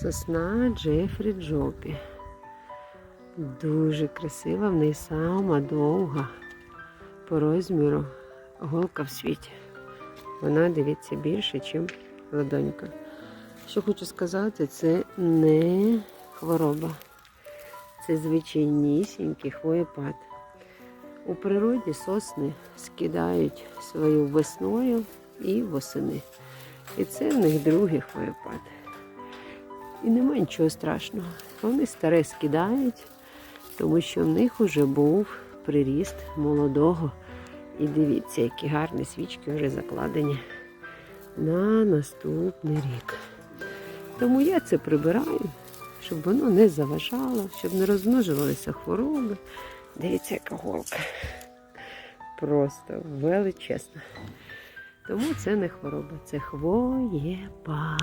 Сосна Джефрі Джопі. Дуже красива, в неї сама довга по розміру голка в світі. Вона дивіться більше, ніж ладонька. Що хочу сказати, це не хвороба. Це звичайнісінький хвоєпад. У природі сосни скидають свою весною і восени. І це в них другий хвоєпад. І немає нічого страшного. Вони старе скидають, тому що в них вже був приріст молодого. І дивіться, які гарні свічки вже закладені на наступний рік. Тому я це прибираю, щоб воно не заважало, щоб не розмножувалися хвороби. Дивіться, яка голка. Просто величезна. Тому це не хвороба, це хвоєпад.